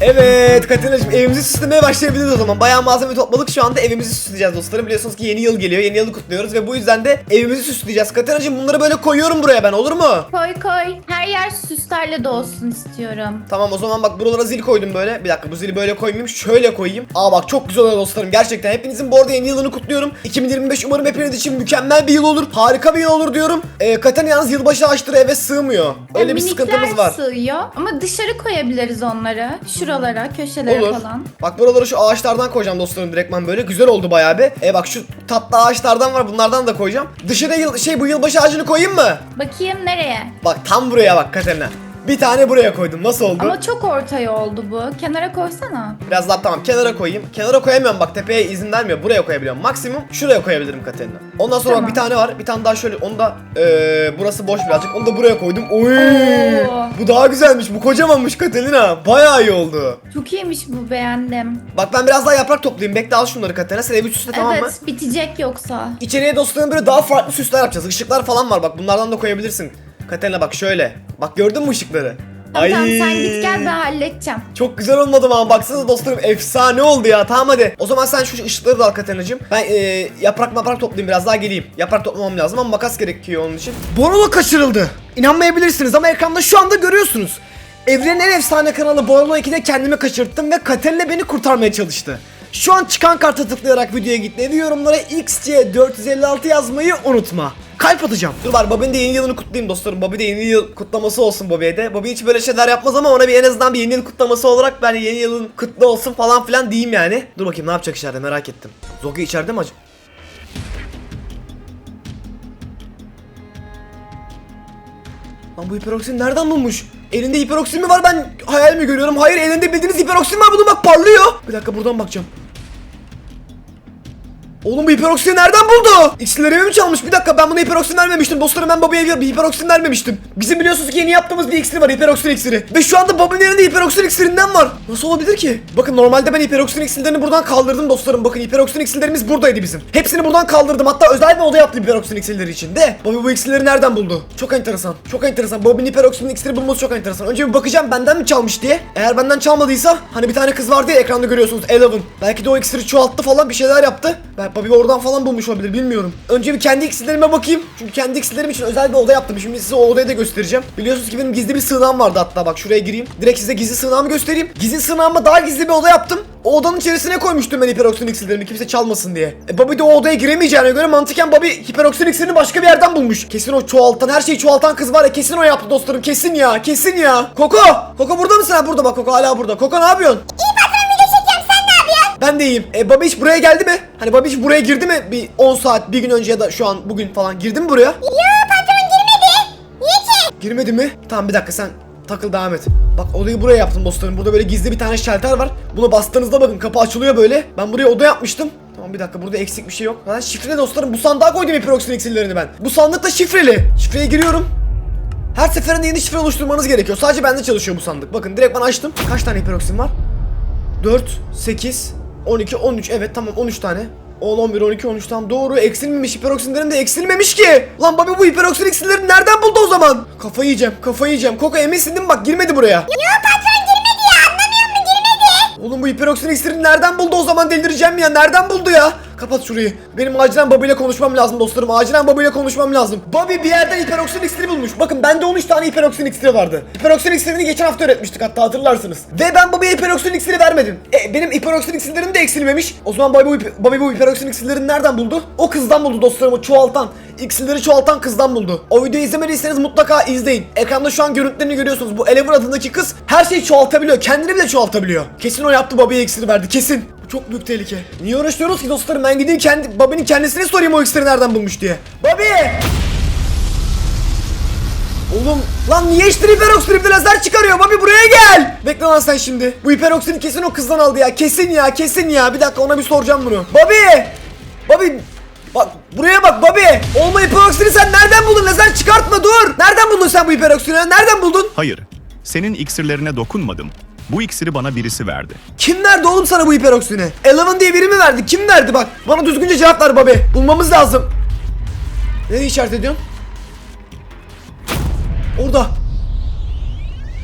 Evet Katerina'cığım evimizi süslemeye başlayabiliriz o zaman. Bayağı malzeme topladık şu anda evimizi süsleyeceğiz dostlarım. Biliyorsunuz ki yeni yıl geliyor. Yeni yılı kutluyoruz ve bu yüzden de evimizi süsleyeceğiz. Katerina'cığım bunları böyle koyuyorum buraya ben olur mu? Koy koy. Her yer süslerle dolsun istiyorum. Tamam o zaman bak buralara zil koydum böyle. Bir dakika bu zili böyle koymayayım. Şöyle koyayım. Aa bak çok güzel oluyor dostlarım. Gerçekten hepinizin bu arada yeni yılını kutluyorum. 2025 umarım hepiniz için mükemmel bir yıl olur. Harika bir yıl olur diyorum. Ee, Katerina yalnız yılbaşı açtığı eve sığmıyor. Öyle bir Minikler sıkıntımız var. sığıyor ama dışarı koyabiliriz onları. Şuralara, köşelere Olur. falan. Bak buraları şu ağaçlardan koyacağım dostlarım direktman böyle. Güzel oldu bayağı bir. E bak şu tatlı ağaçlardan var bunlardan da koyacağım. Dışarıya yıl, şey bu yılbaşı ağacını koyayım mı? Bakayım nereye? Bak tam buraya bak Katerina. Bir tane buraya koydum. Nasıl oldu? Ama çok ortaya oldu bu. Kenara koysana. Biraz daha tamam kenara koyayım. Kenara koyamıyorum bak tepeye izin vermiyor. Buraya koyabiliyorum. Maksimum şuraya koyabilirim Katerina. Ondan sonra Tamam. bir tane var. Bir tane daha şöyle. Onu da eee, burası boş birazcık. Onu da buraya koydum. Oy! Oo. Bu daha güzelmiş. Bu kocamanmış Katerina. Bayağı iyi oldu. Çok iyiymiş bu beğendim. Bak ben biraz daha yaprak toplayayım. Bekle al şunları Katerina. Sen evi süsle tamam mı? evet bitecek yoksa. İçeriye dostlarım böyle daha farklı süsler yapacağız. Işıklar falan var bak bunlardan da koyabilirsin. Katerina bak şöyle. Bak gördün mü ışıkları? Tamam, tamam sen git gel ben halledeceğim. Çok güzel olmadı mı ama baksanıza dostlarım efsane oldu ya tamam hadi. O zaman sen şu ışıkları da al Katerina'cığım. Ben e, yaprak yaprak toplayayım biraz daha geleyim. Yaprak toplamam lazım ama makas gerekiyor onun için. Borolo kaçırıldı. İnanmayabilirsiniz ama ekranda şu anda görüyorsunuz. Evrenin en efsane kanalı Borolo 2'de kendimi kaçırttım ve Katerina beni kurtarmaya çalıştı. Şu an çıkan karta tıklayarak videoya gitmeyi ve yorumlara XC456 yazmayı unutma. Kalp atacağım. Dur var Bobby'nin de yeni yılını kutlayayım dostlarım. Bobby de yeni yıl kutlaması olsun Bobby'ye de. Bobby hiç böyle şeyler yapmaz ama ona bir en azından bir yeni yıl kutlaması olarak ben yeni yılın kutlu olsun falan filan diyeyim yani. Dur bakayım ne yapacak içeride merak ettim. Zogi içeride mi acaba? Lan bu hiperoksin nereden bulmuş? Elinde hiperoksin mi var ben hayal mi görüyorum? Hayır elinde bildiğiniz hiperoksin var bunu bak parlıyor. Bir dakika buradan bakacağım. Oğlum bu hiperoksin nereden buldu? İksirlerimi mi çalmış? Bir dakika ben buna hiperoksin vermemiştim. Dostlarım ben babaya bir hiperoksin vermemiştim. Bizim biliyorsunuz ki yeni yaptığımız bir iksir var hiperoksin iksiri. Ve şu anda babamın elinde hiperoksin iksirinden var. Nasıl olabilir ki? Bakın normalde ben hiperoksin iksirlerini buradan kaldırdım dostlarım. Bakın hiperoksin iksirlerimiz buradaydı bizim. Hepsini buradan kaldırdım. Hatta özel bir oda yaptım hiperoksin iksirleri için. De Bobby bu iksirleri nereden buldu? Çok enteresan. Çok enteresan. Bobby'nin hiperoksin iksiri bulması çok enteresan. Önce bir bakacağım benden mi çalmış diye. Eğer benden çalmadıysa hani bir tane kız vardı ya ekranda görüyorsunuz Eleven. Belki de o iksiri çoğalttı falan bir şeyler yaptı. Ben Bobby oradan falan bulmuş olabilir bilmiyorum. Önce bir kendi iksirlerime bakayım. Çünkü kendi iksirlerim için özel bir oda yaptım. Şimdi size o odayı da göstereceğim. Biliyorsunuz ki benim gizli bir sığınağım vardı hatta bak şuraya gireyim. Direkt size gizli sığınağımı göstereyim. Gizli sığınağıma daha gizli bir oda yaptım. O odanın içerisine koymuştum ben hiperoksin iksirlerimi kimse çalmasın diye. E Bobby de o odaya giremeyeceğine göre mantıken Bobby hiperoksin iksirini başka bir yerden bulmuş. Kesin o çoğaltan her şeyi çoğaltan kız var ya kesin o yaptı dostlarım kesin ya kesin ya. Koko! Koko burada mısın ha burada bak Koko hala burada. Koko ne yapıyorsun? Ben de iyiyim. E hiç buraya geldi mi? Hani hiç buraya girdi mi? Bir 10 saat, bir gün önce ya da şu an bugün falan girdi mi buraya? Yo patron girmedi. Niye ki? Girmedi mi? Tamam bir dakika sen takıl devam et. Bak odayı buraya yaptım dostlarım. Burada böyle gizli bir tane şalter var. Buna bastığınızda bakın kapı açılıyor böyle. Ben buraya oda yapmıştım. Tamam bir dakika burada eksik bir şey yok. Zaten şifreli dostlarım. Bu sandığa koydum hiperoksin iksirlerini ben. Bu sandık da şifreli. Şifreye giriyorum. Her seferinde yeni şifre oluşturmanız gerekiyor. Sadece bende çalışıyor bu sandık. Bakın direkt ben açtım. Kaç tane hiperoksin var? 4, 8, 12, 13. Evet tamam 13 tane. 10, 11, 12, 13 tam doğru. Eksilmemiş hiperoksinlerim de eksilmemiş ki. Lan Bobby bu hiperoksin iksirleri nereden buldu o zaman? Kafayı yiyeceğim, kafayı yiyeceğim. Koko eminsin değil mi? Bak girmedi buraya. Yo patron girmedi ya anlamıyor musun girmedi. Oğlum bu hiperoksin iksirini nereden buldu o zaman delireceğim ya. Nereden buldu ya? Kapat şurayı. Benim acilen Bobby ile konuşmam lazım dostlarım. Acilen Bobby ile konuşmam lazım. Bobby bir yerden hiperoksin iksiri bulmuş. Bakın bende 13 tane hiperoksin iksiri vardı. Hiperoksin iksirini geçen hafta öğretmiştik hatta hatırlarsınız. Ve ben Bobby'ye hiperoksin iksiri vermedim. E, benim hiperoksin iksirlerim de eksilmemiş. O zaman Bobby Bobby bu hiperoksin iksirlerini nereden buldu? O kızdan buldu dostlarım o çoğaltan. İksirleri çoğaltan kızdan buldu. O videoyu izlemediyseniz mutlaka izleyin. Ekranda şu an görüntülerini görüyorsunuz. Bu Eleven adındaki kız her şeyi çoğaltabiliyor. Kendini bile çoğaltabiliyor. Kesin o yaptı Bobby'ye iksiri verdi. Kesin. Bu çok büyük tehlike. Niye uğraşıyoruz ki dostlarım? Ben gideyim kendi Bobby'nin kendisine sorayım o iksiri nereden bulmuş diye. Bobby! Oğlum lan niye işte hiperoksin lazer çıkarıyor Bobby buraya gel. Bekle lan sen şimdi. Bu hiperoksini kesin o kızdan aldı ya. Kesin ya kesin ya. Bir dakika ona bir soracağım bunu. Bobby! Bobby Bak buraya bak Bobby. Olma hiperoksini sen nereden buldun? Lazer çıkartma dur. Nereden buldun sen bu hiperoksini? Nereden buldun? Hayır, senin iksirlerine dokunmadım. Bu iksiri bana birisi verdi. Kim verdi oğlum sana bu hiperoksini? Eleven diye biri mi verdi? Kim verdi bak? Bana düzgünce cevap ver Bobby. Bulmamız lazım. Ne işaret ediyorsun? Orada.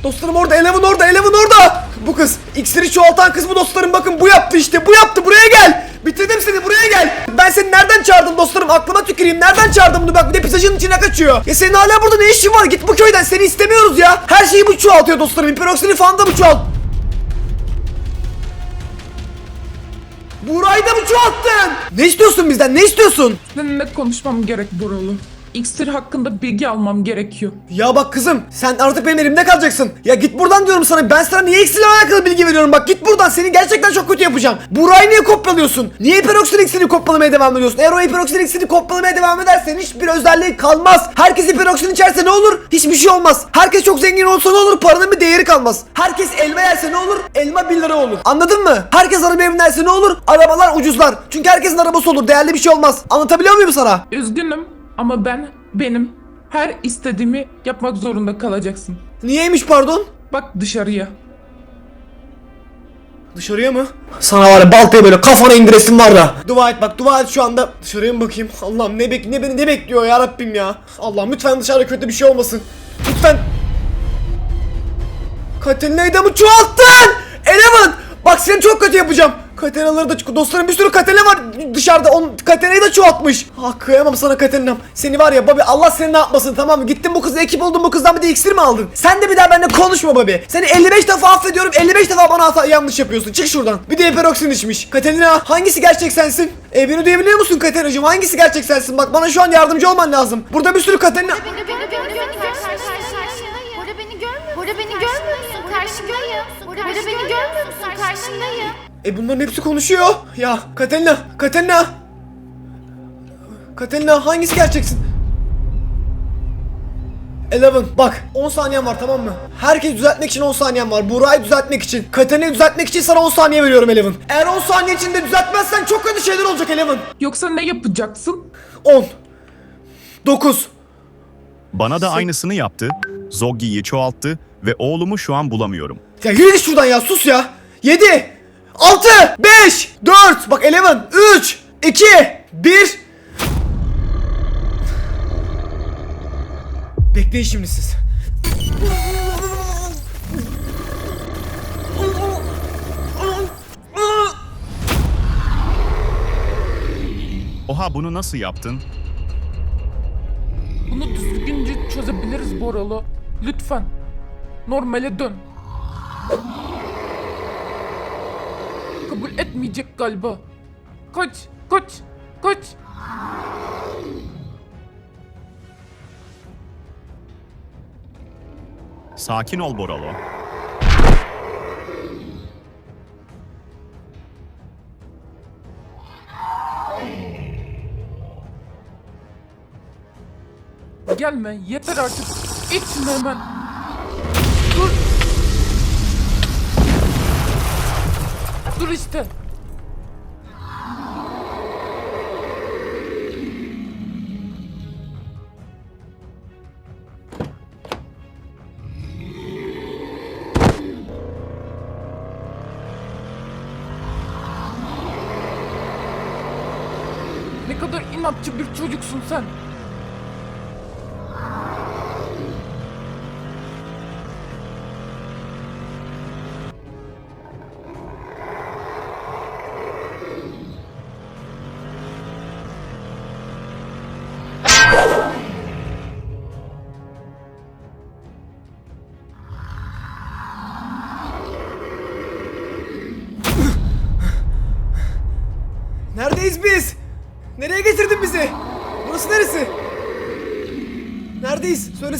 Dostlarım orada. Eleven orada. Eleven orada. Bu kız. İksiri çoğaltan kız bu dostlarım. Bakın bu yaptı işte. Bu yaptı. Buraya gel. Bitirdim seni. Buraya gel. Ben seni nereden çağırdım dostlarım? Aklıma tüküreyim. Nereden çağırdım bunu? Bak bir de pizzacının içine kaçıyor. Ya senin hala burada ne işin var? Git bu köyden. Seni istemiyoruz ya. Her şeyi bu çoğaltıyor dostlarım. Hiperoksini falan da bu çoğalt. Burayı da mı çoğalttın? Ne istiyorsun bizden? Ne istiyorsun? Seninle konuşmam gerek Borolu. İksir hakkında bilgi almam gerekiyor. Ya bak kızım sen artık benim elimde kalacaksın. Ya git buradan diyorum sana. Ben sana niye iksirle alakalı bilgi veriyorum. Bak git buradan. Seni gerçekten çok kötü yapacağım. Burayı niye kopyalıyorsun? Niye hiperoksin iksirini kopyalamaya devam ediyorsun? Eğer o hiperoksin iksirini kopyalamaya devam edersen hiçbir özelliği kalmaz. Herkes hiperoksin içerse ne olur? Hiçbir şey olmaz. Herkes çok zengin olsa ne olur? Paranın bir değeri kalmaz. Herkes elma yerse ne olur? Elma 1 lira olur. Anladın mı? Herkes araba binerse ne olur? Arabalar ucuzlar. Çünkü herkesin arabası olur. Değerli bir şey olmaz. Anlatabiliyor muyum sana? Üzgünüm ama ben benim her istediğimi yapmak zorunda kalacaksın. Niyeymiş pardon? Bak dışarıya. Dışarıya mı? Sana var ya baltayı böyle kafana indiresim var da. Dua et bak dua et şu anda. Dışarıya mı bakayım? Allah'ım ne bek ne beni ne bekliyor ya Rabbim ya. Allah'ım lütfen dışarıda kötü bir şey olmasın. Lütfen. Katalina'yı da mı çoğalttın? Eleven! Bak seni çok kötü yapacağım. Katerinaları da dostlarım bir sürü Katerina var dışarıda. On Katerina'yı da çoğaltmış. Ah kıyamam sana Katerina'm. Seni var ya Bobby Allah seni ne yapmasın tamam mı? Gittin bu kızla ekip oldun bu kızdan bir de iksir mi aldın? Sen de bir daha benimle konuşma Bobby. Seni 55 defa affediyorum 55 defa bana hata yanlış yapıyorsun. Çık şuradan. Bir de hiperoksin içmiş. Katerina hangisi gerçek sensin? E beni duyabiliyor musun Katerina'cığım? Hangisi gerçek sensin? Bak bana şu an yardımcı olman lazım. Burada bir sürü Katerina... Beni görmüyor karşındayım. Burada beni görmüyor. Burada beni görmüyor musun? Karşındayım. Burada beni görmüyor musun? Karşındayım. E bunların hepsi konuşuyor. Ya Katerina, Katerina. Katerina hangisi gerçeksin? Eleven bak 10 saniyen var tamam mı? Herkes düzeltmek için 10 saniyen var. Burayı düzeltmek için. Katerina'yı düzeltmek için sana 10 saniye veriyorum Eleven. Eğer 10 saniye içinde düzeltmezsen çok kötü şeyler olacak Eleven. Yoksa ne yapacaksın? 10 9 Bana da aynısını yaptı. Zoggi'yi çoğalttı ve oğlumu şu an bulamıyorum. Ya yürü git şuradan ya sus ya. 7 6 5 4 Bak Eleven 3 2 1 Bekleyin şimdi siz. Oha bunu nasıl yaptın? Bunu düzgünce çözebiliriz Borolu. Lütfen. Normale dön. Kabul etmeyecek galiba. Kaç, kaç, kaç. Sakin ol Boralo. Gelme, yeter artık. İç şunu hemen. Dur işte. Ne kadar inatçı bir çocuksun sen.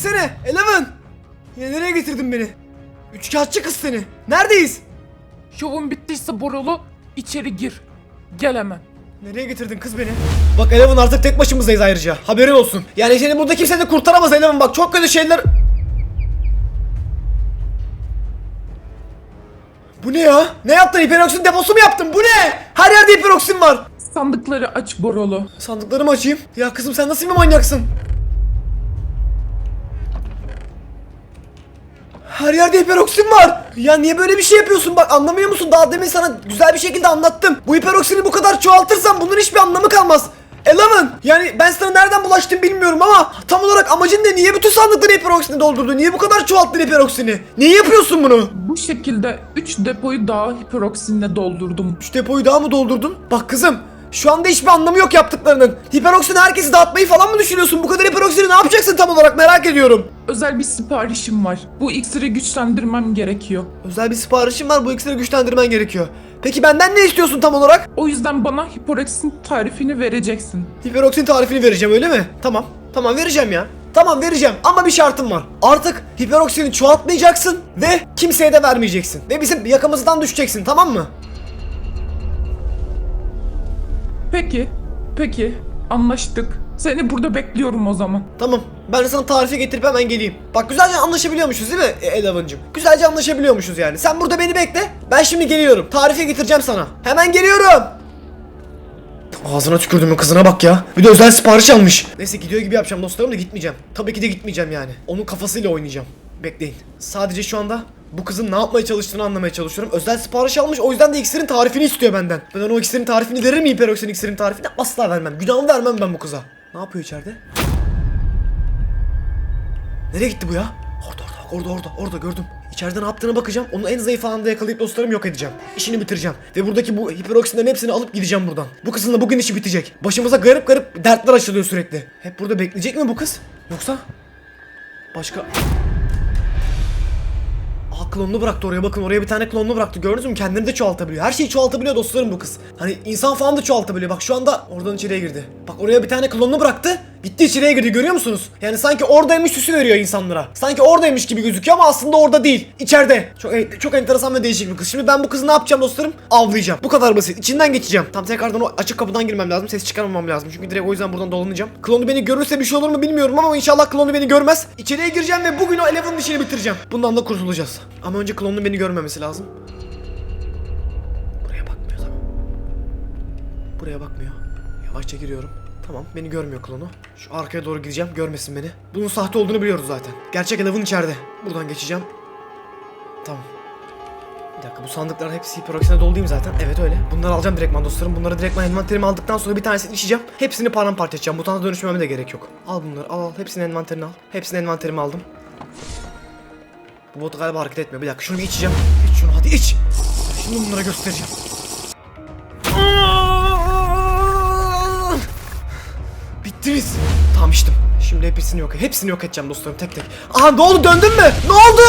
Söylesene. Eleven. Yine nereye getirdin beni? Üçkağıtçı kız seni. Neredeyiz? Şovun bittiyse Borolu içeri gir. Gel hemen. Nereye getirdin kız beni? Bak Eleven artık tek başımızdayız ayrıca. Haberin olsun. Yani seni burada kimse de kurtaramaz Eleven bak çok kötü şeyler... Bu ne ya? Ne yaptın? Hiperoksin deposu mu yaptın? Bu ne? Her yerde hiperoksin var. Sandıkları aç Borolu. Sandıkları mı açayım? Ya kızım sen nasıl bir manyaksın? Her yerde hiperoksin var. Ya niye böyle bir şey yapıyorsun? Bak anlamıyor musun? Daha demin sana güzel bir şekilde anlattım. Bu hiperoksini bu kadar çoğaltırsan bunun hiçbir anlamı kalmaz. Eleven yani ben sana nereden bulaştım bilmiyorum ama tam olarak amacın ne? Niye bütün sandıkları hiperoksini doldurdun? Niye bu kadar çoğalttın hiperoksini? Niye yapıyorsun bunu? Bu şekilde 3 depoyu daha hiperoksinle doldurdum. Şu depoyu daha mı doldurdun? Bak kızım şu anda hiçbir anlamı yok yaptıklarının. Hiperoksini herkesi dağıtmayı falan mı düşünüyorsun? Bu kadar hiperoksini ne yapacaksın tam olarak merak ediyorum. Özel bir siparişim var. Bu iksiri güçlendirmem gerekiyor. Özel bir siparişim var bu iksiri güçlendirmen gerekiyor. Peki benden ne istiyorsun tam olarak? O yüzden bana hiperoksin tarifini vereceksin. Hiperoksin tarifini vereceğim öyle mi? Tamam. Tamam vereceğim ya. Tamam vereceğim ama bir şartım var. Artık hiperoksini çoğaltmayacaksın ve kimseye de vermeyeceksin. Ve bizim yakamızdan düşeceksin tamam mı? Peki, peki. Anlaştık. Seni burada bekliyorum o zaman. Tamam. Ben de sana tarifi getirip hemen geleyim. Bak güzelce anlaşabiliyormuşuz değil mi e? Güzelce anlaşabiliyormuşuz yani. Sen burada beni bekle. Ben şimdi geliyorum. Tarifi getireceğim sana. Hemen geliyorum. Ağzına tükürdüm kızına bak ya. Bir de özel sipariş almış. Neyse gidiyor gibi yapacağım dostlarım da gitmeyeceğim. Tabii ki de gitmeyeceğim yani. Onun kafasıyla oynayacağım. Bekleyin. Sadece şu anda bu kızın ne yapmaya çalıştığını anlamaya çalışıyorum. Özel sipariş almış o yüzden de iksirin tarifini istiyor benden. Ben ona o iksirin tarifini verir miyim Peroksin iksirin tarifini? Asla vermem. Günahımı vermem ben bu kıza. Ne yapıyor içeride? Nereye gitti bu ya? Orada orada orada orada orada gördüm. İçeride ne yaptığına bakacağım. Onu en zayıf anında yakalayıp dostlarımı yok edeceğim. İşini bitireceğim. Ve buradaki bu hiperoksinden hepsini alıp gideceğim buradan. Bu kızınla bugün işi bitecek. Başımıza garip garip dertler açılıyor sürekli. Hep burada bekleyecek mi bu kız? Yoksa başka... Klonunu bıraktı oraya. Bakın oraya bir tane klonunu bıraktı. Gördünüz mü? Kendini de çoğaltabiliyor. Her şeyi çoğaltabiliyor dostlarım bu kız. Hani insan falan da çoğaltabiliyor. Bak şu anda oradan içeriye girdi. Bak oraya bir tane klonunu bıraktı gitti içeriye girdi görüyor musunuz? Yani sanki oradaymış süsü veriyor insanlara. Sanki oradaymış gibi gözüküyor ama aslında orada değil. İçeride. Çok e, çok enteresan ve değişik bir kız. Şimdi ben bu kızı ne yapacağım dostlarım? Avlayacağım. Bu kadar basit. İçinden geçeceğim. Tam tekrardan o açık kapıdan girmem lazım. Ses çıkarmamam lazım. Çünkü direkt o yüzden buradan dolanacağım. Klonu beni görürse bir şey olur mu bilmiyorum ama inşallah klonu beni görmez. İçeriye gireceğim ve bugün o Eleven'ın işini bitireceğim. Bundan da kurtulacağız. Ama önce klonun beni görmemesi lazım. Buraya bakmıyor tamam. Buraya bakmıyor. Yavaşça giriyorum Tamam beni görmüyor klonu Şu arkaya doğru gideceğim görmesin beni Bunun sahte olduğunu biliyoruz zaten Gerçek Eleven içeride Buradan geçeceğim Tamam bir dakika bu sandıkların hepsi hiperoksine dolu değil mi zaten? Evet öyle. Bunları alacağım direktman dostlarım. Bunları direktman envanterime aldıktan sonra bir tanesini içeceğim. Hepsini paramparça edeceğim. Mutanta dönüşmeme de gerek yok. Al bunları al al. Hepsini envanterine al. Hepsini envanterime aldım. Bu bot galiba hareket etmiyor. Bir dakika şunu bir içeceğim. İç şunu hadi iç. Şimdi bunlara göstereceğim. Bittiniz. Tamam içtim. Şimdi hepsini yok Hepsini yok edeceğim dostlarım tek tek. Aha ne oldu döndün mü? Ne oldu?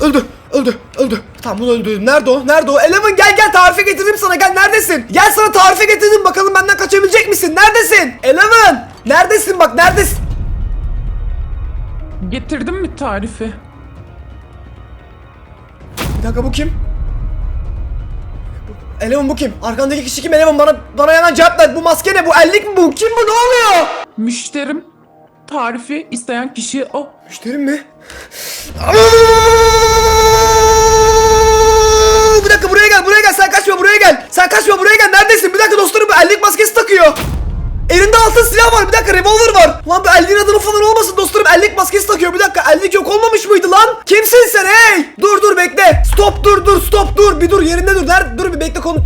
Öldü. Öldü. Öldü. Tamam bunu öldürdüm. Nerede o? Nerede o? Eleven gel gel tarife getirdim sana. Gel neredesin? Gel sana tarife getirdim. Bakalım benden kaçabilecek misin? Neredesin? Eleven! Neredesin bak neredesin? Getirdim mi tarifi? Bir dakika bu kim? Eleven bu kim? Arkandaki kişi kim? Eleven bana bana hemen cevap ver. Bu maske ne? Bu ellik mi bu? Kim bu? Ne oluyor? Müşterim tarifi isteyen kişi o. Müşterim mi? Bir dakika buraya gel buraya gel sen kaçma buraya gel. Sen kaçma buraya gel neredesin? Bir dakika dostlarım bu ellik maskesi takıyor. Elinde altın silah var bir dakika revolver var. Lan bu elliğin adını falan olmasın dostlarım ellik maskesi takıyor bir dakika ellik yok olmamış mıydı lan? Kimsin sen hey? Dur dur bekle. Stop dur dur stop dur bir dur yerinde dur. Nerede dur bir bekle konu.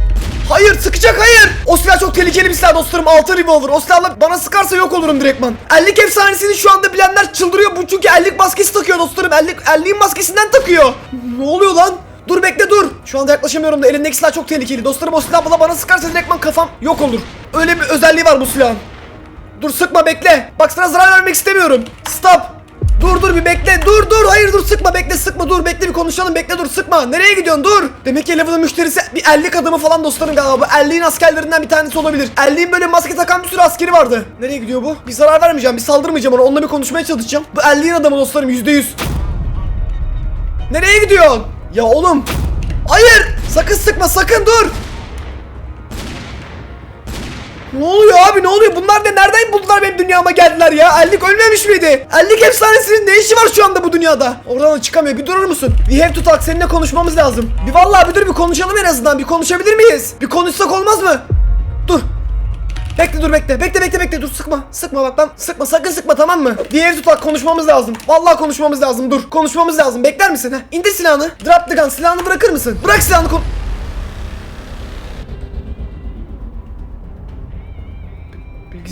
Hayır sıkacak hayır. O silah çok tehlikeli bir silah dostlarım. Altın revolver. O silahla bana sıkarsa yok olurum direktman. Ellik efsanesini şu anda bilenler çıldırıyor. Bu çünkü ellik maskesi takıyor dostlarım. Ellik, elliğin maskesinden takıyor. Ne oluyor lan? Dur bekle dur. Şu anda yaklaşamıyorum da elindeki silah çok tehlikeli. Dostlarım o silah bana sıkarsa direktman kafam yok olur. Öyle bir özelliği var bu silahın. Dur sıkma bekle. Bak sana zarar vermek istemiyorum. Stop. Dur dur bir bekle. Dur dur. Hayır dur sıkma bekle sıkma dur bekle bir konuşalım bekle dur sıkma. Nereye gidiyorsun dur. Demek ki Eleven'ın müşterisi bir 50 adamı falan dostlarım galiba. Bu 50'in askerlerinden bir tanesi olabilir. 50'in böyle maske takan bir sürü askeri vardı. Nereye gidiyor bu? Bir zarar vermeyeceğim. Bir saldırmayacağım ona. Onunla bir konuşmaya çalışacağım. Bu 50'in adamı dostlarım %100. Nereye gidiyorsun? Ya oğlum. Hayır. Sakın sıkma sakın dur. Ne oluyor abi ne oluyor? Bunlar ne? Nereden buldular benim dünyama geldiler ya? Ellik ölmemiş miydi? Ellik efsanesinin ne işi var şu anda bu dünyada? Oradan da çıkamıyor. Bir durur musun? We have to talk. Seninle konuşmamız lazım. Bir vallahi bir dur bir konuşalım en azından. Bir konuşabilir miyiz? Bir konuşsak olmaz mı? Dur. Bekle dur bekle. Bekle bekle bekle dur sıkma. Sıkma bak ben sıkma sakın sıkma tamam mı? Diğer tut bak konuşmamız lazım. Vallahi konuşmamız lazım dur. Konuşmamız lazım. Bekler misin? ha? İndir silahını. Drop the gun. Silahını bırakır mısın? Bırak silahını kon...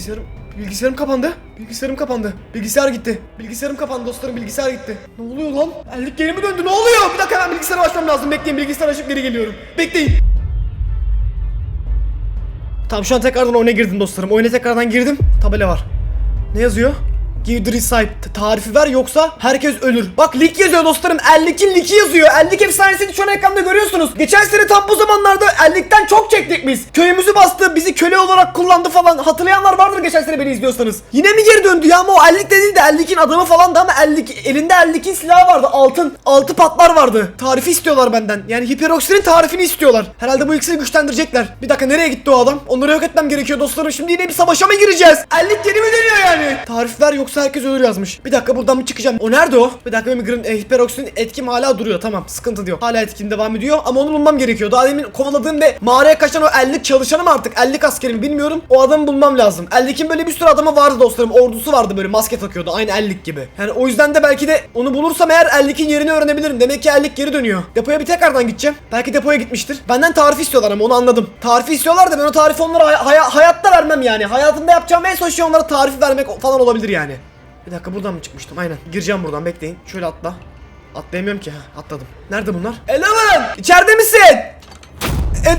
Bilgisayarım bilgisayarım kapandı. Bilgisayarım kapandı. Bilgisayar gitti. Bilgisayarım kapandı dostlarım bilgisayar gitti. Ne oluyor lan? Ellik geri mi döndü? Ne oluyor? Bir dakika hemen bilgisayarı açmam lazım. Bekleyin bilgisayar açıp geri geliyorum. Bekleyin. Tamam şu an tekrardan oyuna girdim dostlarım. Oyuna tekrardan girdim. Tabela var. Ne yazıyor? Give the Tarifi ver yoksa herkes ölür. Bak lig yazıyor dostlarım. Ellik'in ligi yazıyor. Ellik efsanesini şu an ekranda görüyorsunuz. Geçen sene tam bu zamanlarda Ellik'ten çok çektik biz. Köyümüzü bastı. Bizi köle olarak kullandı falan. Hatırlayanlar vardır geçen sene beni izliyorsanız. Yine mi geri döndü ya ama o Ellik de değil de Ellik'in adamı falan da ama Ellik elinde Ellik'in silahı vardı. Altın. Altı patlar vardı. Tarifi istiyorlar benden. Yani hiperoksinin tarifini istiyorlar. Herhalde bu ikisini güçlendirecekler. Bir dakika nereye gitti o adam? Onları yok etmem gerekiyor dostlarım. Şimdi yine bir savaşa mı gireceğiz? Ellik geri mi dönüyor yani? Tarif ver yoksa herkes ölür yazmış. Bir dakika buradan mı çıkacağım? O nerede o? Bir dakika benim grim, e, hiperoksinin etkim hala duruyor. Tamam sıkıntı yok. Hala etkin devam ediyor ama onu bulmam gerekiyor. Daha demin kovaladığım ve mağaraya kaçan o 50 çalışanı mı artık? 50 askerimi bilmiyorum. O adamı bulmam lazım. 50'kin böyle bir sürü adamı vardı dostlarım. Ordusu vardı böyle maske takıyordu. Aynı 50 gibi. Yani o yüzden de belki de onu bulursam eğer 50'kin yerini öğrenebilirim. Demek ki 50 geri dönüyor. Depoya bir tekrardan gideceğim. Belki depoya gitmiştir. Benden tarif istiyorlar ama onu anladım. Tarifi istiyorlar da ben o tarifi onlara hay- hay- hayatta vermem yani. Hayatımda yapacağım en son şey onlara tarif vermek falan olabilir yani. Bir dakika buradan mı çıkmıştım? Aynen. Gireceğim buradan bekleyin. Şöyle atla. Atlayamıyorum ki. Atladım. Nerede bunlar? Eleven! İçeride misin? E...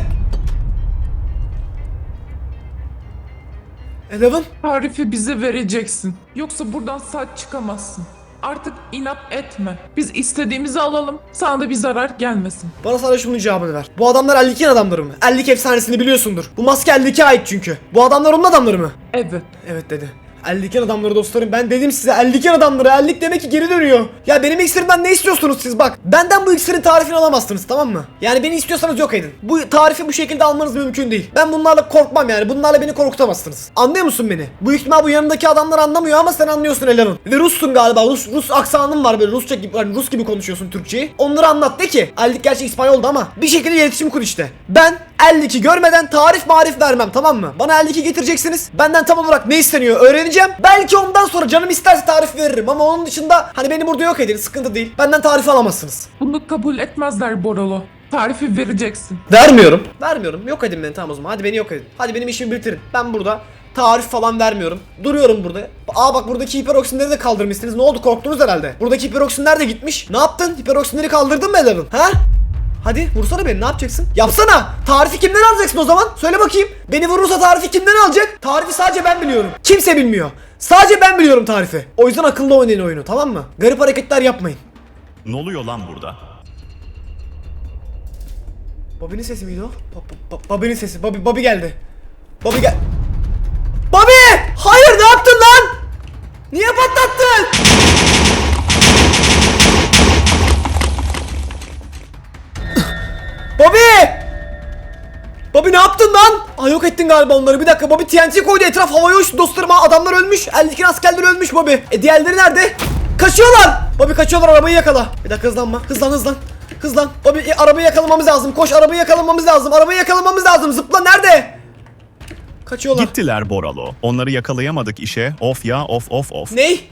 Eleven? Tarifi bize vereceksin. Yoksa buradan sağ çıkamazsın. Artık inat etme. Biz istediğimizi alalım. Sana da bir zarar gelmesin. Bana sadece şunun cevabını ver. Bu adamlar 52 adamları mı? 52 efsanesini biliyorsundur. Bu maske 52 ait çünkü. Bu adamlar onun adamları mı? Evet. Evet dedi. 52 adamları dostlarım ben dedim size 52 adamları 50 demek ki geri dönüyor. Ya benim iksirimden ne istiyorsunuz siz bak. Benden bu iksirin tarifini alamazsınız tamam mı? Yani beni istiyorsanız yok edin. Bu tarifi bu şekilde almanız mümkün değil. Ben bunlarla korkmam yani bunlarla beni korkutamazsınız. Anlıyor musun beni? Bu ihtimal bu yanındaki adamlar anlamıyor ama sen anlıyorsun Eleven. Ve Rus'sun galiba Rus, Rus aksanın var böyle Rusça gibi yani Rus gibi konuşuyorsun Türkçeyi. Onları anlat de ki. 52 gerçi İspanyoldu ama bir şekilde iletişim kur işte. Ben 52 görmeden tarif marif vermem tamam mı? Bana 52 getireceksiniz. Benden tam olarak ne isteniyor öğreneceğim. Belki ondan sonra canım isterse tarif veririm ama onun dışında hani beni burada yok edin sıkıntı değil. Benden tarif alamazsınız. Bunu kabul etmezler Borolo. Tarifi vereceksin. Vermiyorum. Vermiyorum. Yok edin beni tamam o zaman. Hadi beni yok edin. Hadi benim işimi bitirin. Ben burada tarif falan vermiyorum. Duruyorum burada. Aa bak buradaki hiperoksinleri de kaldırmışsınız. Ne oldu korktunuz herhalde. Buradaki hiperoksinler de gitmiş. Ne yaptın? Hiperoksinleri kaldırdın mı Eleven? Ha? Hadi vursana beni ne yapacaksın? Yapsana! Tarifi kimden alacaksın o zaman? Söyle bakayım. Beni vurursa tarifi kimden alacak? Tarifi sadece ben biliyorum. Kimse bilmiyor. Sadece ben biliyorum tarifi. O yüzden akıllı oynayın oyunu tamam mı? Garip hareketler yapmayın. Ne oluyor lan burada? Bobby'nin sesi miydi o? Ba- ba- Bobby'nin sesi. Bobby, Bobby geldi. Bobby gel... Bobby! Hayır ne yaptın lan? Niye patlattın? Bobby! Bobby ne yaptın lan? Aa yok ettin galiba onları. Bir dakika Bobby TNT koydu etraf havaya uçtu dostlarım. Adamlar ölmüş. Eldeki askerler ölmüş Bobby. E diğerleri nerede? Kaçıyorlar. Bobby kaçıyorlar arabayı yakala. Bir dakika hızlanma. Hızlan hızlan. Hızlan. Bobby e, arabayı yakalamamız lazım. Koş arabayı yakalamamız lazım. Arabayı yakalamamız lazım. Zıpla nerede? Kaçıyorlar. Gittiler Boralo. Onları yakalayamadık işe. Of ya of of of. Ney?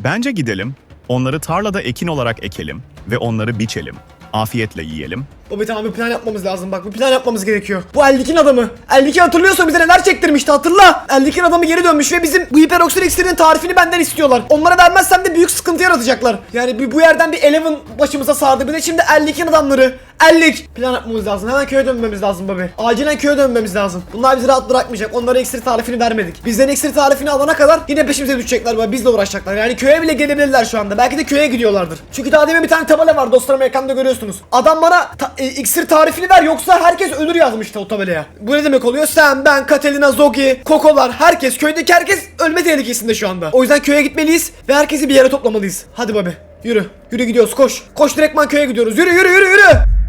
Bence gidelim. Onları tarlada ekin olarak ekelim ve onları biçelim. Afiyetle yiyelim. Bobby tamam bir plan yapmamız lazım bak bir plan yapmamız gerekiyor. Bu Eldik'in adamı. Eldik'i hatırlıyorsa bize neler çektirmişti hatırla. Eldik'in adamı geri dönmüş ve bizim bu hiperoksit iksirinin tarifini benden istiyorlar. Onlara vermezsem de büyük sıkıntı yaratacaklar. Yani bu, bu yerden bir Eleven başımıza sardı. Bir de şimdi Eldik'in adamları. Eldik. Plan yapmamız lazım. Hemen köye dönmemiz lazım Bobby. Acilen köye dönmemiz lazım. Bunlar bizi rahat bırakmayacak. Onlara iksir tarifini vermedik. Bizden iksir tarifini alana kadar yine peşimize düşecekler. Bobby. Bizle uğraşacaklar. Yani köye bile gelebilirler şu anda. Belki de köye gidiyorlardır. Çünkü daha demin bir tane tabela var dostlarım ekranda görüyorsunuz. Adam bana ta- e, iksir tarifini ver yoksa herkes ölür yazmıştı o tabelaya. Bu ne demek oluyor? Sen, ben, Katelina, Zogi, Kokolar, herkes, köydeki herkes ölme tehlikesinde şu anda. O yüzden köye gitmeliyiz ve herkesi bir yere toplamalıyız. Hadi Bobby. Yürü. Yürü gidiyoruz. Koş. Koş direktman köye gidiyoruz. Yürü yürü yürü yürü.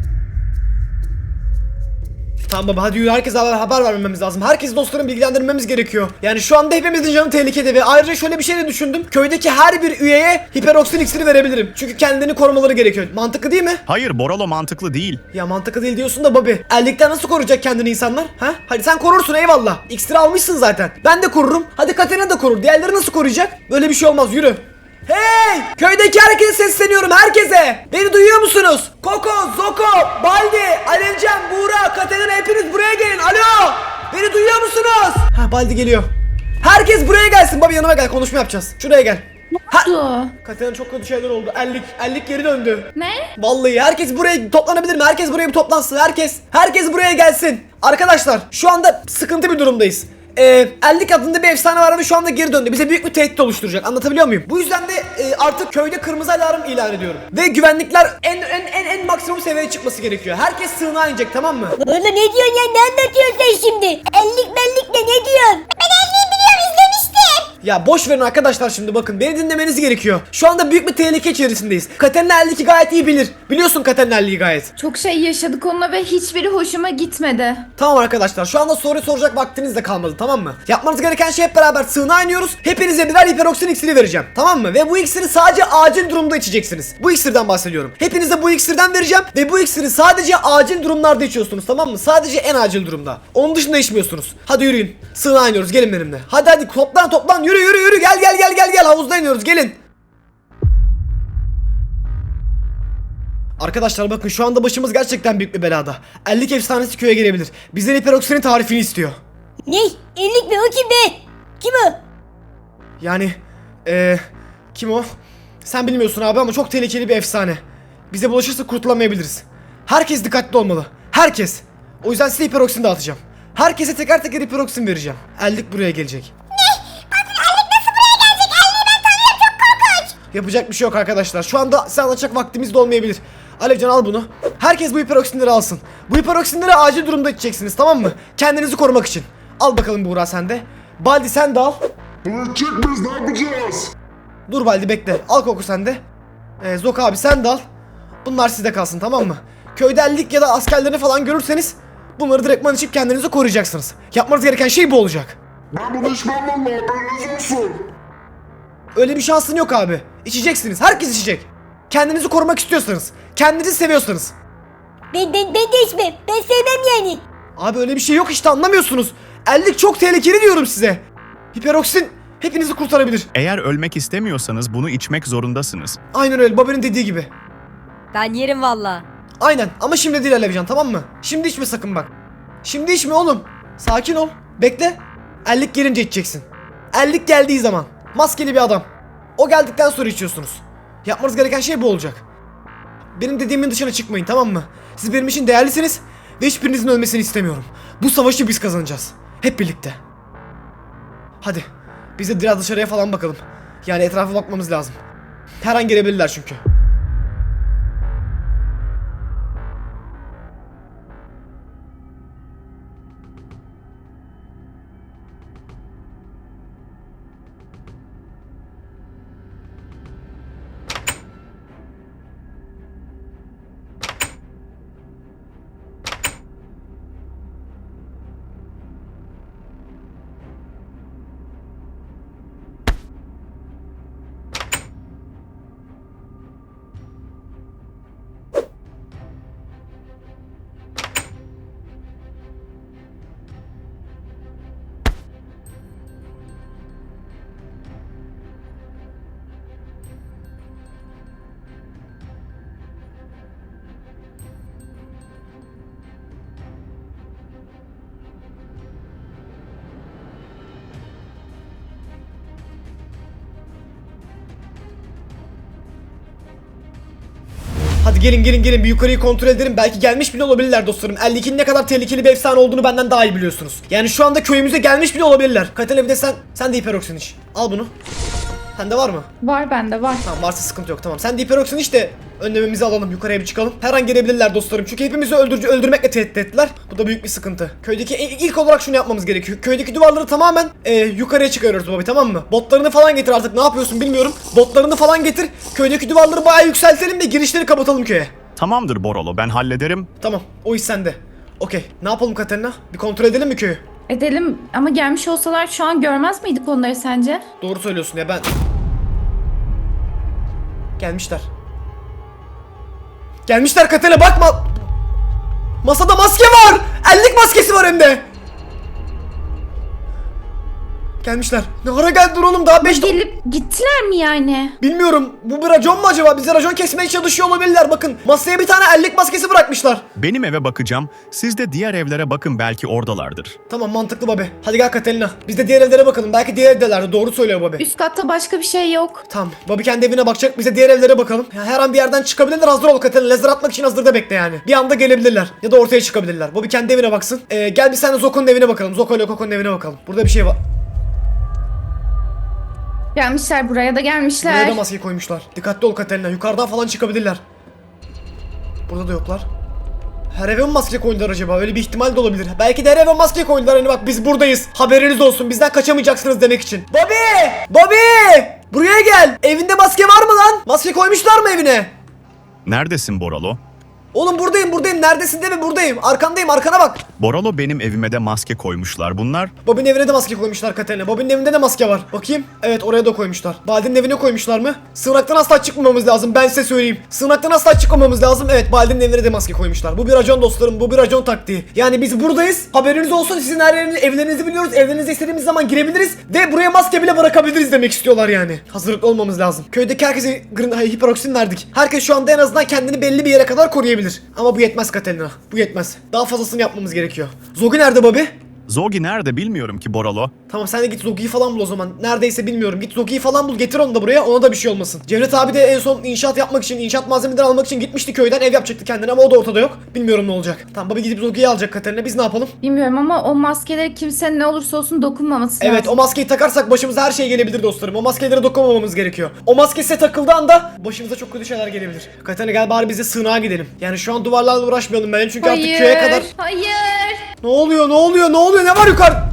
Tamam baba hadi yürü herkese haber, haber vermemiz lazım. Herkesi dostlarını bilgilendirmemiz gerekiyor. Yani şu anda hepimizin canı tehlikede ve ayrıca şöyle bir şey de düşündüm. Köydeki her bir üyeye hiperoksin iksiri verebilirim. Çünkü kendilerini korumaları gerekiyor. Mantıklı değil mi? Hayır Boralo mantıklı değil. Ya mantıklı değil diyorsun da Bobby. Ellikten nasıl koruyacak kendini insanlar? Ha? Hadi sen korursun eyvallah. İksiri almışsın zaten. Ben de korurum. Hadi Katerina da korur. Diğerleri nasıl koruyacak? Böyle bir şey olmaz yürü. Hey! Köydeki herkese sesleniyorum herkese. Beni duyuyor musunuz? Koko, Zoko, Baldi, Alevcan, Buğra, Katerina hepiniz buraya gelin. Alo! Beni duyuyor musunuz? Ha Baldi geliyor. Herkes buraya gelsin. Bobby yanıma gel konuşma yapacağız. Şuraya gel. Ha! Katerina çok kötü şeyler oldu. Ellik, ellik geri döndü. Ne? Vallahi herkes buraya toplanabilir mi? Herkes buraya bir toplansın. Herkes. Herkes buraya gelsin. Arkadaşlar şu anda sıkıntı bir durumdayız. Ee, Eldik adında bir efsane var ve şu anda geri döndü. Bize büyük bir tehdit oluşturacak. Anlatabiliyor muyum? Bu yüzden de e, artık köyde kırmızı alarm ilan ediyorum. Ve güvenlikler en en en en maksimum seviyeye çıkması gerekiyor. Herkes sığınağa inecek tamam mı? Oğlum ne diyorsun ya ne anlatıyorsun sen şimdi? Ellik bellik ne ne diyorsun? Ya boş verin arkadaşlar şimdi bakın. Beni dinlemeniz gerekiyor. Şu anda büyük bir tehlike içerisindeyiz. Katerina Eldik'i gayet iyi bilir. Biliyorsun Katerina gayet. Çok şey yaşadık onunla ve hiçbiri hoşuma gitmedi. Tamam arkadaşlar şu anda soru soracak vaktiniz de kalmadı tamam mı? Yapmanız gereken şey hep beraber sığınağa iniyoruz. Hepinize birer hiperoksin iksiri vereceğim. Tamam mı? Ve bu iksiri sadece acil durumda içeceksiniz. Bu iksirden bahsediyorum. Hepinize bu iksirden vereceğim ve bu iksiri sadece acil durumlarda içiyorsunuz tamam mı? Sadece en acil durumda. Onun dışında içmiyorsunuz. Hadi yürüyün. Sığınağa iniyoruz gelin benimle. Hadi hadi toplan toplan yürü yürü yürü gel gel gel gel gel havuzda iniyoruz gelin. Arkadaşlar bakın şu anda başımız gerçekten büyük bir belada. 50 efsanesi köye gelebilir. Bizden hiperoksinin tarifini istiyor. Ne? Ellik mi o kim be? Kim o? Yani eee kim o? Sen bilmiyorsun abi ama çok tehlikeli bir efsane. Bize bulaşırsa kurtulamayabiliriz. Herkes dikkatli olmalı. Herkes. O yüzden size hiperoksin dağıtacağım. Herkese teker teker hiperoksin vereceğim. Eldik buraya gelecek. Yapacak bir şey yok arkadaşlar. Şu anda size anlatacak vaktimiz de olmayabilir. Alevcan al bunu. Herkes bu hiperoksinleri alsın. Bu hiperoksinleri acil durumda içeceksiniz tamam mı? Kendinizi korumak için. Al bakalım Buğra sen de. Baldi sen de al. Bırakacak mıyız ne yapacağız? Dur Baldi bekle. Al koku sen de. Ee, Zok abi sen de al. Bunlar sizde kalsın tamam mı? Köyde ellik ya da askerlerini falan görürseniz bunları direktman içip kendinizi koruyacaksınız. Yapmanız gereken şey bu olacak. Ben içmem valla haberiniz olsun. Öyle bir şansın yok abi. İçeceksiniz. Herkes içecek. Kendinizi korumak istiyorsanız. Kendinizi seviyorsanız. Ben, ben, ben de içmem. Ben sevmem yani. Abi öyle bir şey yok işte anlamıyorsunuz. Ellik çok tehlikeli diyorum size. Hiperoksin hepinizi kurtarabilir. Eğer ölmek istemiyorsanız bunu içmek zorundasınız. Aynen öyle babanın dediği gibi. Ben yerim valla. Aynen ama şimdi değil Alevcan tamam mı? Şimdi içme sakın bak. Şimdi içme oğlum. Sakin ol. Bekle. Ellik gelince içeceksin. Ellik geldiği zaman. Maskeli bir adam. O geldikten sonra içiyorsunuz. Yapmanız gereken şey bu olacak. Benim dediğimin dışına çıkmayın tamam mı? Siz benim için değerlisiniz ve hiçbirinizin ölmesini istemiyorum. Bu savaşı biz kazanacağız. Hep birlikte. Hadi. Biz de biraz dışarıya falan bakalım. Yani etrafa bakmamız lazım. Her an gelebilirler çünkü. Gelin gelin gelin bir yukarıyı kontrol edelim. Belki gelmiş bile olabilirler dostlarım. 52'nin ne kadar tehlikeli bir efsane olduğunu benden daha iyi biliyorsunuz. Yani şu anda köyümüze gelmiş bile olabilirler. Katene bir de sen, sen de hiperoksin iç. Al bunu. Sende var mı? Var bende var. Tamam varsa sıkıntı yok tamam. Sen de hiperoksin iç de önlememizi alalım yukarıya bir çıkalım. Her an gelebilirler dostlarım. Çünkü hepimizi öldürücü öldürmekle tehdit ettiler. Bu da büyük bir sıkıntı. Köydeki il- ilk olarak şunu yapmamız gerekiyor. Köydeki duvarları tamamen e, yukarıya çıkarıyoruz baba tamam mı? Botlarını falan getir artık ne yapıyorsun bilmiyorum. Botlarını falan getir. Köydeki duvarları bayağı yükseltelim ve girişleri kapatalım köye. Tamamdır Boralo ben hallederim. Tamam o iş sende. Okey. Ne yapalım Katerina? Bir kontrol edelim mi köyü? Edelim ama gelmiş olsalar şu an görmez miydik onları sence? Doğru söylüyorsun ya ben... Gelmişler. Gelmişler Katerina bakma. Masada maske var. Ellik maskesi var hem de. Gelmişler. Ne ara geldiler oğlum daha 5 Gelip gittiler mi yani? Bilmiyorum. Bu bir racon mu acaba? Bize racon kesmeye çalışıyor olabilirler. Bakın masaya bir tane ellik maskesi bırakmışlar. Benim eve bakacağım. Siz de diğer evlere bakın belki oradalardır. Tamam mantıklı babi. Hadi gel Katerina. Biz de diğer evlere bakalım. Belki diğer evdelerdi. Doğru söylüyor babi. Üst katta başka bir şey yok. Tamam. Bobby kendi evine bakacak. Biz de diğer evlere bakalım. Ya her an bir yerden çıkabilirler. Hazır ol Katerina. Lazer atmak için hazırda bekle yani. Bir anda gelebilirler. Ya da ortaya çıkabilirler. Bobby kendi evine baksın. Ee, gel bir sen de Zoko'nun evine bakalım. Zoko ile Koko'nun evine bakalım. Burada bir şey var. Gelmişler buraya da Buraya gelmişler. da maske koymuşlar. Dikkatli ol Katerina. Yukarıdan falan çıkabilirler. Burada da yoklar. Her eve mi maske koydular acaba? Öyle bir ihtimal de olabilir. Belki de her eve maske koydular. Hani bak biz buradayız. Haberiniz olsun. Bizden kaçamayacaksınız demek için. Bobby! Bobby! Buraya gel. Evinde maske var mı lan? Maske koymuşlar mı evine? Neredesin Boralo? Oğlum buradayım buradayım. Neredesin deme buradayım. Arkandayım arkana bak. Boralo benim evime de maske koymuşlar. Bunlar Bobby'nin evine de maske koymuşlar Katerina. Bobby'nin evinde de maske var. Bakayım. Evet oraya da koymuşlar. Baldi'nin evine koymuşlar mı? Sığınaktan asla çıkmamamız lazım. Ben size söyleyeyim. Sığınaktan asla çıkmamamız lazım. Evet Baldi'nin evine de maske koymuşlar. Bu bir racon dostlarım. Bu bir racon taktiği. Yani biz buradayız. Haberiniz olsun. Sizin her yeriniz, evlerinizi biliyoruz. Evlerinize istediğimiz zaman girebiliriz. Ve buraya maske bile bırakabiliriz demek istiyorlar yani. Hazırlıklı olmamız lazım. Köydeki herkese hiperoksin verdik. Herkes şu anda en azından kendini belli bir yere kadar koruyabilir. Ama bu yetmez Katerina. Bu yetmez. Daha fazlasını yapmamız gerekiyor. Zogi nerede Bobby? Zogi nerede bilmiyorum ki Boralo. Tamam sen de git Zoki'yi falan bul o zaman. Neredeyse bilmiyorum. Git Zoki'yi falan bul getir onu da buraya. Ona da bir şey olmasın. Cevdet abi de en son inşaat yapmak için, inşaat malzemeleri almak için gitmişti köyden. Ev yapacaktı kendine ama o da ortada yok. Bilmiyorum ne olacak. Tamam baba gidip Zoki'yi alacak Katerina. Biz ne yapalım? Bilmiyorum ama o maskeleri kimsenin ne olursa olsun dokunmaması Evet lazım. o maskeyi takarsak başımıza her şey gelebilir dostlarım. O maskelere dokunmamamız gerekiyor. O maske size takıldığı anda başımıza çok kötü şeyler gelebilir. Katerina gel bari biz de sığınağa gidelim. Yani şu an duvarlarla uğraşmayalım ben çünkü artık köye kadar... Hayır. Ne oluyor ne oluyor ne oluyor ne var yukarı?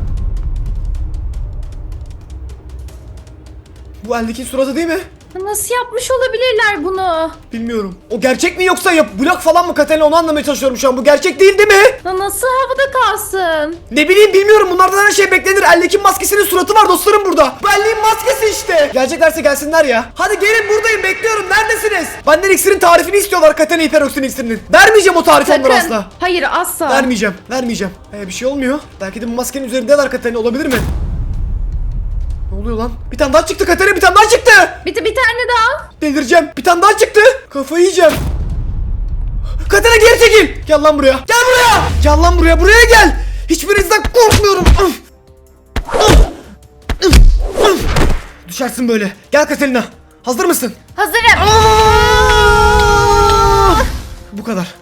Bu eldeki suratı değil mi? Nasıl yapmış olabilirler bunu? Bilmiyorum. O gerçek mi yoksa yap blok falan mı Katerina onu anlamaya çalışıyorum şu an. Bu gerçek değil değil mi? Ya Nasıl havada kalsın? Ne bileyim bilmiyorum. Bunlardan her şey beklenir. Ellekin maskesinin suratı var dostlarım burada. Bu ellekin maskesi işte. Geleceklerse gelsinler ya. Hadi gelin buradayım bekliyorum. Neredesiniz? Benden iksirin tarifini istiyorlar Katerina hiperoksin iksirinin. Vermeyeceğim o tarifi onlara asla. Hayır asla. Vermeyeceğim. Vermeyeceğim. Ee, bir şey olmuyor. Belki de bu maskenin üzerindeler Katerina olabilir mi? Oluyor lan? Bir tane daha çıktı Katerina bir tane daha çıktı. Bir, bir tane daha. Delireceğim. Bir tane daha çıktı. Kafayı yiyeceğim. Katerina geri çekil. Gel lan buraya. Gel buraya. Gel lan buraya. Buraya gel. Hiçbirinizden korkmuyorum. Üf. Üf. Üf. Üf. Düşersin böyle. Gel Katerina. Hazır mısın? Hazırım. Aa! Bu kadar.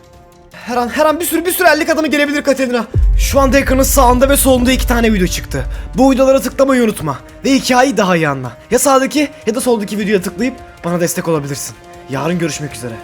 Her an her an bir sürü bir sürü ellik adamı gelebilir Katerina. Şu anda ekranın sağında ve solunda iki tane video çıktı. Bu videolara tıklamayı unutma. Ve hikayeyi daha iyi anla. Ya sağdaki ya da soldaki videoya tıklayıp bana destek olabilirsin. Yarın görüşmek üzere.